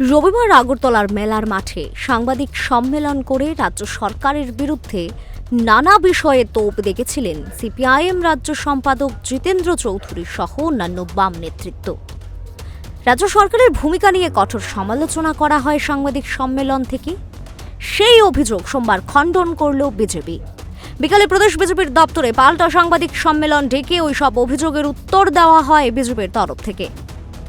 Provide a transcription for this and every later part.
রবিবার আগরতলার মেলার মাঠে সাংবাদিক সম্মেলন করে রাজ্য সরকারের বিরুদ্ধে নানা বিষয়ে তোপ দেখেছিলেন সিপিআইএম রাজ্য সম্পাদক জিতেন্দ্র চৌধুরী সহ অন্যান্য বাম নেতৃত্ব। রাজ্য সরকারের ভূমিকা নিয়ে কঠোর সমালোচনা করা হয় সাংবাদিক সম্মেলন থেকে। সেই অভিযোগ সোমবার খণ্ডন করল বিজেপি। বিকালে প্রদেশ বিজেপির দপ্তরে পাল্টা সাংবাদিক সম্মেলন ডেকে ওই সব অভিযোগের উত্তর দেওয়া হয় বিজেপির তরফ থেকে।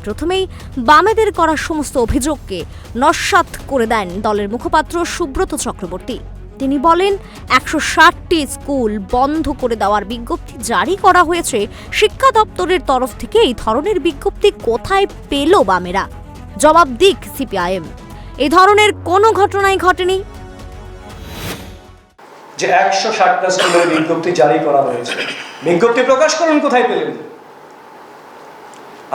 প্রথমেই বামেদের করা সমস্ত অভিযোগকে নস্বাত করে দেন দলের মুখপাত্র সুব্রত চক্রবর্তী। তিনি বলেন, একশো ষাটটি স্কুল বন্ধ করে দেওয়ার বিজ্ঞপ্তি জারি করা হয়েছে। শিক্ষা দপ্তরের তরফ থেকে এই ধরনের বিজ্ঞপ্তি কোথায় পেল বামেরা? জবাব দিক সিপিআইএম। এই ধরনের কোনো ঘটনাই ঘটেনি। যে একশো ষাটটা স্কুলের বিজ্ঞপ্তি জারি করা হয়েছে। বিজ্ঞপ্তি প্রকাশ করুন, কোথায় পেলেন?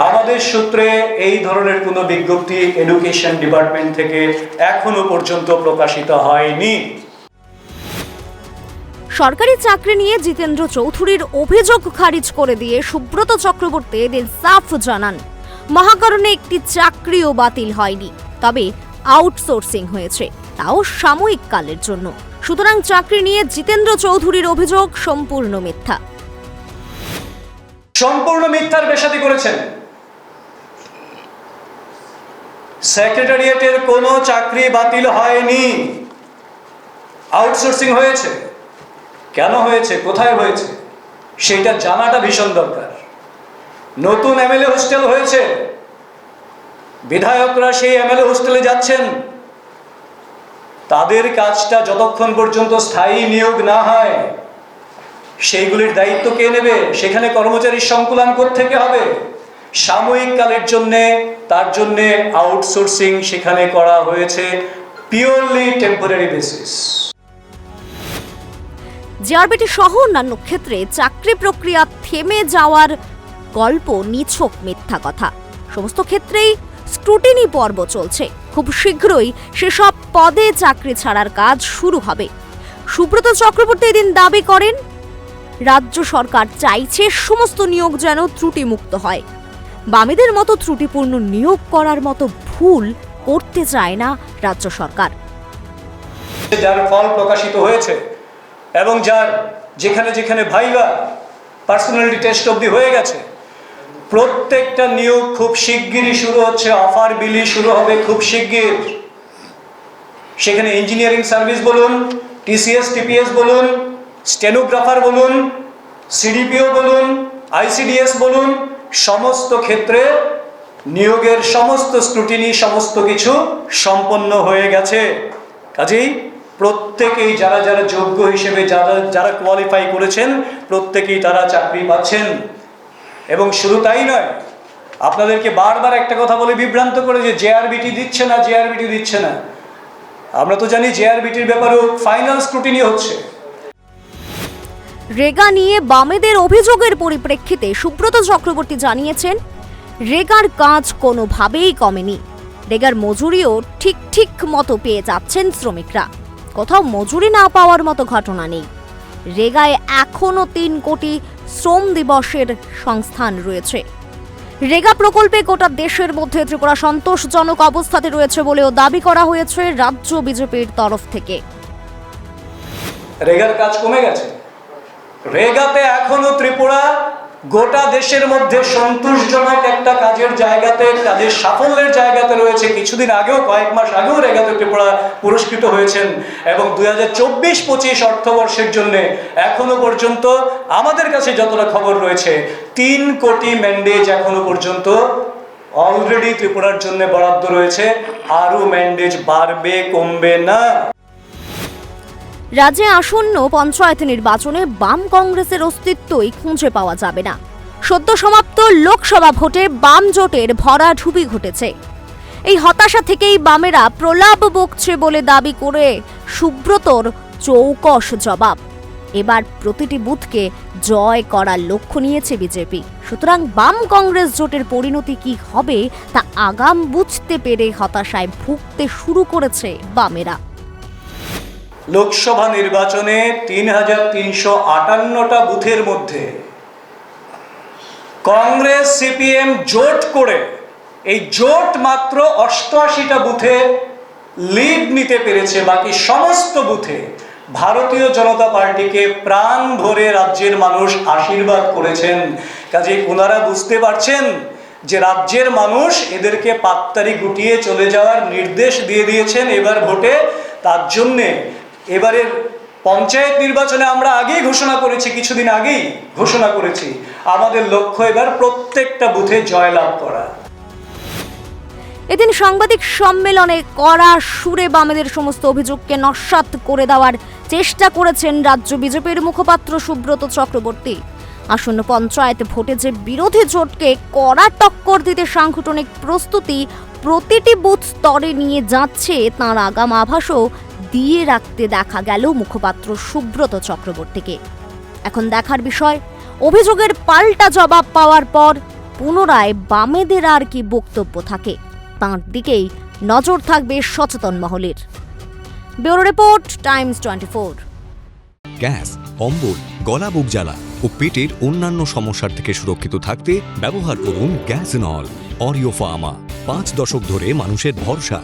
আমাদের সূত্রে এই ধরনের কোনো বিজ্ঞপ্তি এডুকেশন ডিপার্টমেন্ট থেকে এখনও পর্যন্ত প্রকাশিত হয়নি। সরকারি চাকরি নিয়ে জিতেন্দ্র চৌধুরীর অভিযোগ খারিজ করে দিয়ে সুব্রত চক্রবর্তী এদিন সাফ জানান। মহাকরণে একটি চাকরিও বাতিল হয়নি তবে আউটসোর্সিং হয়েছে তাও সাময়িক কালের জন্য। সুতরাং চাকরি নিয়ে জিতেন্দ্র চৌধুরীর অভিযোগ সম্পূর্ণ মিথ্যা। সম্পূর্ণ মিথ্যার বেসাদি করেছেন। সেক্রেটারিয়েটের কোনো চাকরি বাতিল হয়নি। আউটসোর্সিং হয়েছে। কেন হয়েছে? কোথায় হয়েছে? সেটা জানাটা ভীষণ দরকার। নতুন এমএলএ হোস্টেল হয়েছে। বিধায়করা সেই এমএলএ হোস্টেলে যাচ্ছেন। তাদের কাজটা যতক্ষণ পর্যন্ত স্থায়ী নিয়োগ না হয়, সেইগুলির দায়িত্ব কে নেবে? সেখানে কর্মচারীর সংকুলান থেকে হবে? সাময়িক কালের জন্যে, তার জন্যে আউটসোর্সিং সেখানে করা হয়েছে পিওরলি টেম্পোরারি বেসিস জিআরবিটি সহ অন্যান্য ক্ষেত্রে চাকরি প্রক্রিয়া থেমে যাওয়ার গল্প, নিছক মিথ্যা কথা। সমস্ত ক্ষেত্রেই স্ক্রুটিনি পর্ব চলছে। খুব শীঘ্রই সেসব পদে চাকরি ছাড়ার কাজ শুরু হবে। সুব্রত চক্রবর্তী এদিন দাবি করেন, রাজ্য সরকার চাইছে সমস্ত নিয়োগ যেন ত্রুটিমুক্ত হয়। বামেদের মতো ত্রুটিপূর্ণ নিয়োগ করার মতো ভুল করতে চায় না রাজ্য সরকার। যার ফল প্রকাশিত হয়েছে এবং যার যেখানে যেখানে ভাইবা পার্সোনালিটি টেস্ট অবধি হয়ে গেছে, প্রত্যেকটা নিয়োগ খুব শিগগিরই শুরু হচ্ছে অফার বিলি শুরু হবে খুব শিগগির। সেখানে ইঞ্জিনিয়ারিং সার্ভিস বলুন টিসিএস টিপিএস বলুন স্টেনোগ্রাফার বলুন সিডিপিও বলুন আইসিডিএস বলুন সমস্ত ক্ষেত্রে নিয়োগের সমস্ত স্ক্রুটিনি সমস্ত কিছু সম্পন্ন হয়ে গেছে। কাজেই প্রত্যেকেই যারা যারা যোগ্য হিসেবে যারা যারা কোয়ালিফাই করেছেন, প্রত্যেকেই তারা চাকরি পাচ্ছেন। এবং শুধু তাই নয়, আপনাদেরকে বারবার একটা কথা বলে বিভ্রান্ত করে যে জেআরবিটি দিচ্ছে না জেআরবিটি দিচ্ছে না। আমরা তো জানি জেআরবিটির ব্যাপারেও ফাইনাল স্ক্রুটিনি হচ্ছে। রেগা নিয়ে বামেদের অভিযোগের পরিপ্রেক্ষিতে সুব্রত চক্রবর্তী জানিয়েছেন, রেগার কাজ কোনোভাবেই কমেনি। রেগার মজুরিও ঠিক ঠিক মতো পেয়ে যাচ্ছেন শ্রমিকরা। কোথাও মজুরি না পাওয়ার মতো ঘটনা নেই। রেগায় এখনও তিন কোটি শ্রম দিবসের সংস্থান রয়েছে। রেগা প্রকল্পে গোটা দেশের মধ্যে ত্রিপুরা সন্তোষজনক অবস্থাতে রয়েছে বলেও দাবি করা হয়েছে রাজ্য বিজেপির তরফ থেকে। রেগার কাজ কমে গেছে? রেগাতে এখনও ত্রিপুরা গোটা দেশের মধ্যে সন্তোষজনক একটা কাজের জায়গাতে, কাজের সাফল্যের জায়গাতে রয়েছে। কিছুদিন আগেও, কয়েক মাস আগেও রেগাতে ত্রিপুরা পুরস্কৃত হয়েছেন এবং দুই হাজার চব্বিশ পঁচিশ অর্থবর্ষের জন্য এখনও পর্যন্ত আমাদের কাছে যতটা খবর রয়েছে, তিন কোটি ম্যান্ডেজ এখনও পর্যন্ত অলরেডি ত্রিপুরার জন্য বরাদ্দ রয়েছে। আরও ম্যান্ডেজ বাড়বে, কমবে না। রাজ্যে আসন্ন পঞ্চায়েত নির্বাচনে বাম কংগ্রেসের অস্তিত্বই খুঁজে পাওয়া যাবে না। সদ্য সমাপ্ত লোকসভা ভোটে বাম জোটের ভরাঢুবি ঘটেছে। এই হতাশা থেকেই বামেরা প্রলাপ বকছে বলে দাবি করে সুব্রতর চৌকস জবাব। এবার প্রতিটি বুথকে জয় করার লক্ষ্য নিয়েছে বিজেপি। সুতরাং বাম কংগ্রেস জোটের পরিণতি কি হবে তা আগাম বুঝতে পেরে হতাশায় ভুগতে শুরু করেছে বামেরা। লোকসভা নির্বাচনে তিন হাজার তিনশো আটান্নটা বুথের মধ্যে কংগ্রেস, সিপিএম জোট করে এই জোট মাত্র অষ্টআশিটা বুথে লিড নিতে পেরেছে বাকি সমস্ত বুথে। ভারতীয় জনতা পার্টিকে প্রাণ ভরে রাজ্যের মানুষ আশীর্বাদ করেছেন। কাজে ওনারা বুঝতে পারছেন যে রাজ্যের মানুষ এদেরকে পাত্তারি গুটিয়ে চলে যাওয়ার নির্দেশ দিয়ে দিয়েছেন এবার ভোটে। তার জন্যে এবারের পঞ্চায়েত নির্বাচনে আমরা আগেই ঘোষণা করেছি, কিছুদিন আগেই ঘোষণা করেছি, আমাদের লক্ষ্য এবার প্রত্যেকটা বুথে জয়লাভ করা। এদিন সাংবাদিক সম্মেলনে কড়া সুরে বামেদের সমস্ত অভিযোগকে নস্বাত করে দেওয়ার চেষ্টা করেছেন রাজ্য বিজেপির মুখপাত্র সুব্রত চক্রবর্তী। আসন্ন পঞ্চায়েত ভোটে যে বিরোধী জোটকে কড়া টক্কর দিতে সাংগঠনিক প্রস্তুতি প্রতিটি বুথ স্তরে নিয়ে যাচ্ছে, তাঁর আগাম আভাসও দিয়ে রাখতে দেখা গেল মুখপাত্র সুব্রত চক্রবর্তীকে। এখন দেখার বিষয়, অভিযোগের পাল্টা জবাব পাওয়ার পর পুনরায় বামেদের আর কি বক্তব্য থাকে। তাঁর দিকেই নজর থাকবে সচেতন মহলের। Bureau report, Times twenty four gas অম্বল গলা বুক জ্বালা ও পেটের অন্যান্য সমস্যার থেকে সুরক্ষিত থাকতে ব্যবহার করুন গ্যাস নল, অরিও ফার্মা। পাঁচ দশক ধরে মানুষের ভরসা।